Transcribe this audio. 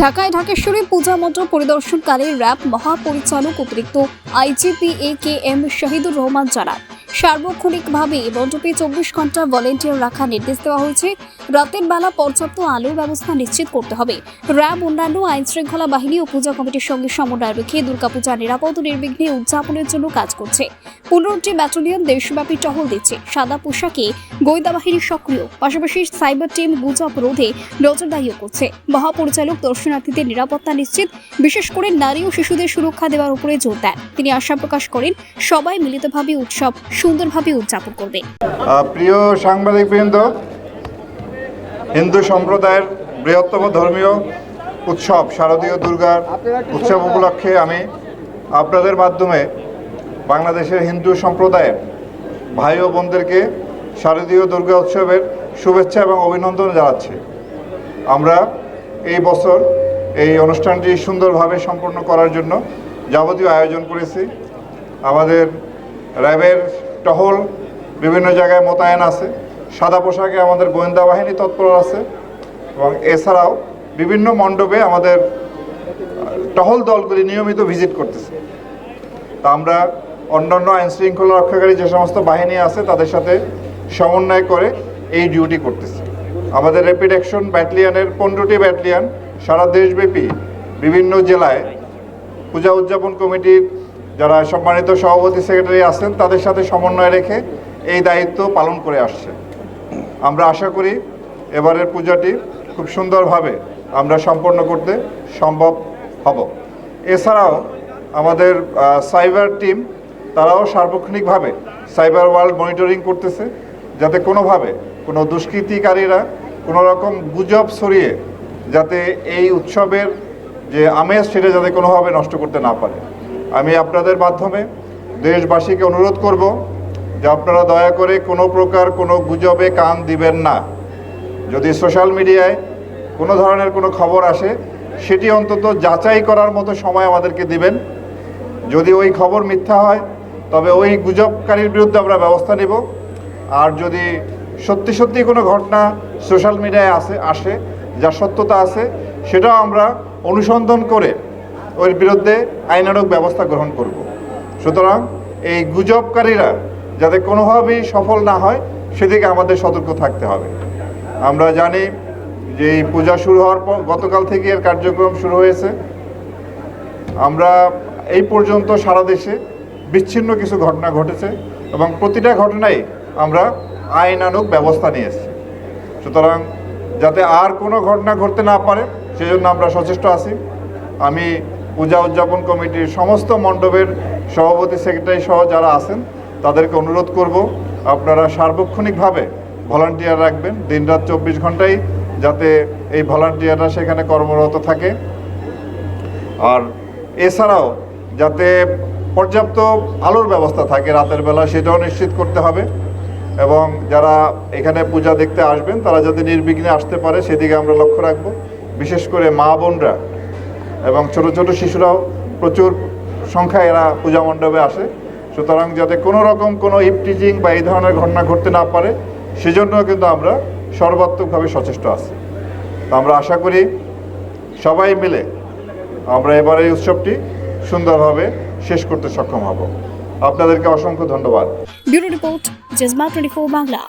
ঢাকায় ঢাকেশ্বরী পূজা মণ্ডপ পরিদর্শনকালে র্যাব মহাপরিচালক অতিরিক্ত IGP A K M Shahidur Rahman জানান। সার্বক্ষণিকভাবে মণ্ডপে চব্বিশ ঘণ্টা ভলেন্টিয়ার রাখার নির্দেশ দেওয়া হয়েছে। রাতের বেলা পর্যাপ্ত আলোর ব্যবস্থা নিশ্চিত করতে হবে। র্যাব, অন্যান্য আইন শৃঙ্খলা বাহিনী ও পূজা কমিটির সঙ্গে সমন্বয় রেখে দুর্গাপূজা নিরাপদ নির্বিঘ্নে উদযাপনের জন্য কাজ করছে। পনেরোটি ব্যাটালিয়ন দেশব্যাপী টহল দিচ্ছে। সাদা পোশাকে গোয়েন্দা বাহিনী সক্রিয়। পাশাপাশি সাইবার টিম গুজব রোধে নজরদারিও করছে। মহাপরিচালক দর্শনার্থীদের নিরাপত্তা নিশ্চিত, বিশেষ করে নারী ও শিশুদের সুরক্ষা দেওয়ার উপরে জোর দেন। তিনি আশা প্রকাশ করেন, সবাই মিলিতভাবে উৎসব সুন্দরভাবে উদযাপন করবে। প্রিয় সাংবাদিকবৃন্দ, হিন্দু সম্প্রদায়ের বৃহত্তম ধর্মীয় উৎসব শারদীয় দুর্গার উৎসব উপলক্ষে আমি আপনাদের মাধ্যমে বাংলাদেশের হিন্দু সম্প্রদায়ের ভাই ও বোনদেরকে শারদীয় দুর্গা উৎসবের শুভেচ্ছা এবং অভিনন্দন জানাচ্ছি। আমরা এই বছর এই অনুষ্ঠানটি সুন্দরভাবে সম্পন্ন করার জন্য যাবতীয় আয়োজন করেছি। আমাদের র্যাবের টহল বিভিন্ন জায়গায় মোতায়েন আছে। সাদা পোশাকে আমাদের গোয়েন্দা বাহিনী তৎপর আছে এবং এছাড়াও বিভিন্ন মণ্ডপে আমাদের টহল দলগুলি নিয়মিত ভিজিট করতেছে। তা আমরা অন্যান্য আইন শৃঙ্খলা রক্ষাকারী যে সমস্ত বাহিনী আছে, তাদের সাথে সমন্বয় করে এই ডিউটি করতেছে। আমাদের র্যাপিড অ্যাকশন ব্যাটালিয়নের পনেরোটি ব্যাটালিয়ন সারা দেশব্যাপী বিভিন্ন জেলায় পূজা উদযাপন কমিটির যারা সম্মানিত সভাপতি সেক্রেটারি আছেন, তাদের সাথে সমন্বয় রেখে এই দায়িত্ব পালন করে আসছে। আমরা আশা করি এবারের পূজাটি খুব সুন্দরভাবে আমরা সম্পন্ন করতে সম্ভব হব। এছাড়াও আমাদের সাইবার টিম, তারাও সার্বক্ষণিকভাবে সাইবার ওয়ার্ল্ড মনিটরিং করতেছে, যাতে কোনোভাবে কোনো দুষ্কৃতিকারীরা কোনো রকম গুজব ছড়িয়ে যাতে এই উৎসবের যে আমেজ সেটা যাতে কোনোভাবে নষ্ট করতে না পারে। আমি আপনাদের মাধ্যমে দেশবাসীকে অনুরোধ করব যে আপনারা দয়া করে কোনো প্রকার কোনো গুজবে কান দিবেন না। যদি সোশ্যাল মিডিয়ায় কোনো ধরনের কোনো খবর আসে, সেটি অন্তত যাচাই করার মতো সময় আমাদেরকে দিবেন। যদি ওই খবর মিথ্যা হয়, তবে ওই গুজবকারীর বিরুদ্ধে আমরা ব্যবস্থা নেব। আর যদি সত্যি সত্যি কোনো ঘটনা সোশ্যাল মিডিয়ায় আসে আসে যার সত্যতা আছে, সেটাও আমরা অনুসন্ধান করে ওর বিরুদ্ধে আইনানুগ ব্যবস্থা গ্রহণ করব। সুতরাং এই গুজবকারীরা যাতে কোনোভাবেই সফল না হয়, সেদিকে আমাদের সতর্ক থাকতে হবে। আমরা জানি যে এই পূজা শুরু হওয়ার পর গতকাল থেকে এর কার্যক্রম শুরু হয়েছে। আমরা এই পর্যন্ত সারা দেশে বিচ্ছিন্ন কিছু ঘটনা ঘটেছে এবং প্রতিটা ঘটনায় আমরা আইনানুগ ব্যবস্থা নিয়েছি সুতরাং যাতে আর কোনো ঘটনা ঘটতে না পারে, সেজন্য আমরা সচেষ্ট আছি। আমি পূজা উদযাপন কমিটির সমস্ত মণ্ডপের সভাপতি, সেক্রেটারি সহ যারা আছেন, তাদেরকে অনুরোধ করব, আপনারা সার্বক্ষণিকভাবে ভলান্টিয়ার রাখবেন। দিনরাত চব্বিশ ঘন্টাই যাতে এই ভলান্টিয়াররা সেখানে কর্মরত থাকে। আর এছাড়াও যাতে পর্যাপ্ত আলোর ব্যবস্থা থাকে রাতের বেলা, সেটাও নিশ্চিত করতে হবে। এবং যারা এখানে পূজা দেখতে আসবেন, তারা যাতে নির্বিঘ্নে আসতে পারে, সেদিকে আমরা লক্ষ্য রাখব। বিশেষ করে মা বোনরা এবং ছোট ছোট শিশুরাও প্রচুর সংখ্যায় এরা পূজা মণ্ডপে আসে। সুতরাং যাতে কোনো রকম কোনো ইপটিজিং বা এই ধরনের ঘটনা ঘটতে না পারে সেজন্য কিন্তু আমরা সর্বাত্মকভাবে সচেষ্ট আছি। তো আমরা আশা করি সবাই মিলে আমরা এবার এই উৎসবটি সুন্দরভাবে শেষ করতে সক্ষম হব। আপনাদেরকে অসংখ্য ধন্যবাদ। বাংলা।